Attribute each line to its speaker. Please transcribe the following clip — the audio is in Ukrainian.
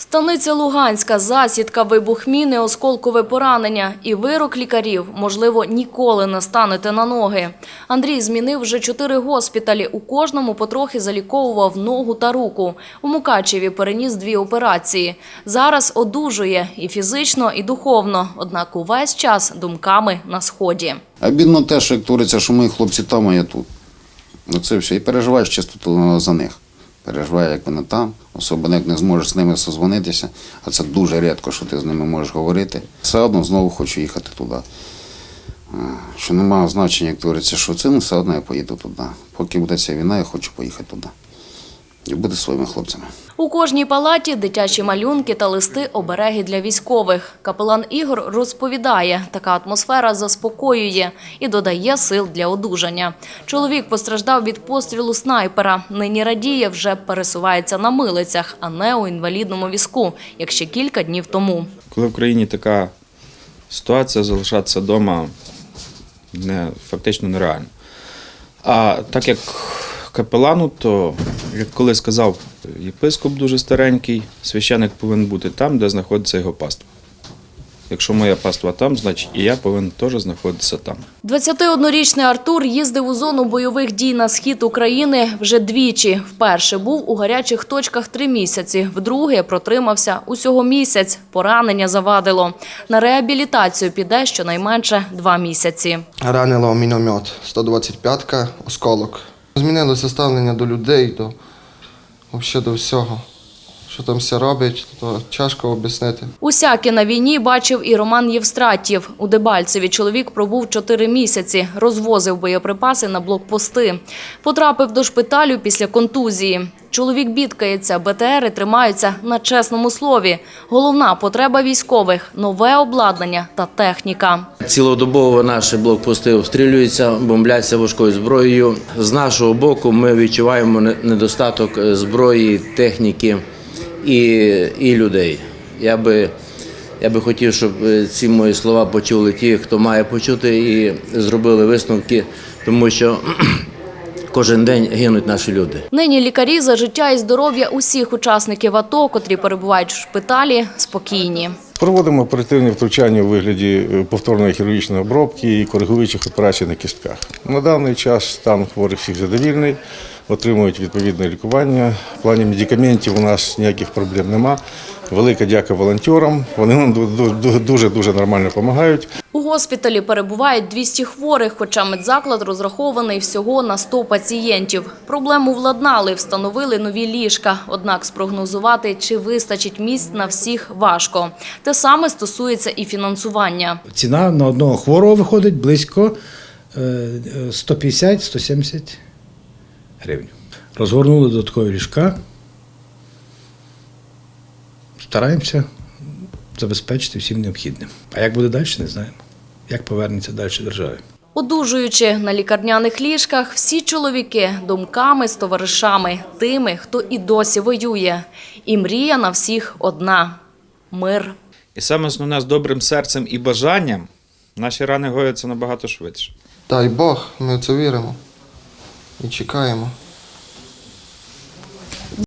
Speaker 1: Станиця Луганська, засідка, вибух міни, осколкове поранення і вирок лікарів, можливо, ніколи не станете на ноги. Андрій змінив вже чотири госпіталі. У кожному потрохи заліковував ногу та руку. У Мукачеві переніс дві операції. Зараз одужує і фізично, і духовно. Однак увесь час думками на сході.
Speaker 2: А бідно те, що як твориться, що мої хлопці там, а я тут. Оце все. І переживаєш чисто за них. Переживаю, як вони там, особливо як не зможеш з ними созвонитися, а це дуже рідко, що ти з ними можеш говорити. Все одно знову хочу їхати туди. Що немає значення, як твориться, що це, ну все одно я поїду туди. Поки буде ця війна, я хочу поїхати туди. І бути своїми хлопцями.
Speaker 1: У кожній палаті дитячі малюнки та листи обереги для військових. Капелан Ігор розповідає, така атмосфера заспокоює і додає сил для одужання. Чоловік постраждав від пострілу снайпера. Нині радіє, вже пересувається на милицях, а не у інвалідному візку, як ще кілька днів тому.
Speaker 3: Коли в країні така ситуація, залишатися вдома не, фактично нереально. А так як капелану, то, як коли сказав єпископ дуже старенький, священик повинен бути там, де знаходиться його паства. Якщо моя паства там, значить і я повинен теж знаходитися там.
Speaker 1: 21-річний Артур їздив у зону бойових дій на схід України вже двічі. Вперше був у гарячих точках три місяці, вдруге протримався усього місяць. Поранення завадило. На реабілітацію піде щонайменше два місяці.
Speaker 4: ранило міномет 125-ка, осколок. Змінилося ставлення до людей, до, взагалі до всього. Що там все робить, то тяжко об'яснити.
Speaker 1: Усяке на війні бачив і Роман Євстратів. У Дебальцеві чоловік пробув чотири місяці, розвозив боєприпаси на блокпости. Потрапив до шпиталю після контузії. Чоловік бідкається, БТРи тримаються на чесному слові. Головна потреба військових – нове обладнання та техніка.
Speaker 5: Цілодобово наші блокпости обстрілюються, бомбляться важкою зброєю. З нашого боку ми відчуваємо недостаток зброї, техніки і, і людей. Я би, я би хотів, щоб е, ці мої слова почули ті, хто має почути, і зробили висновки, тому що кожен день гинуть наші люди.
Speaker 1: Нині лікарі за життя і здоров'я усіх учасників АТО, котрі перебувають в шпиталі, спокійні.
Speaker 6: Проводимо оперативні втручання у вигляді е, повторної хірургічної обробки і коригуючих операцій на кістках. На даний час стан хворих всіх задовільний, отримують відповідне лікування. В плані медикаментів у нас ніяких проблем нема. Велика дяка волонтерам. Вони нам дуже дуже нормально допомагають.
Speaker 1: У госпіталі перебувають 200 хворих, хоча медзаклад розрахований всього на 100 пацієнтів. Проблему владнали, встановили нові ліжка. Однак спрогнозувати, чи вистачить місць на всіх, важко. Те саме стосується і фінансування.
Speaker 7: Ціна на одного хворого виходить близько е, е, 150-170 гривень. Розгорнули додаткові ліжка. Стараємося забезпечити всім необхідним. А як буде далі, не знаємо. Як повернеться далі державі.
Speaker 1: Одужуючи на лікарняних ліжках, всі чоловіки думками з товаришами, тими, хто і досі воює. І мрія на всіх одна – мир.
Speaker 3: І саме основне з добрим серцем і бажанням наші рани гояться набагато швидше.
Speaker 4: Дай Бог, ми в це віримо і чекаємо.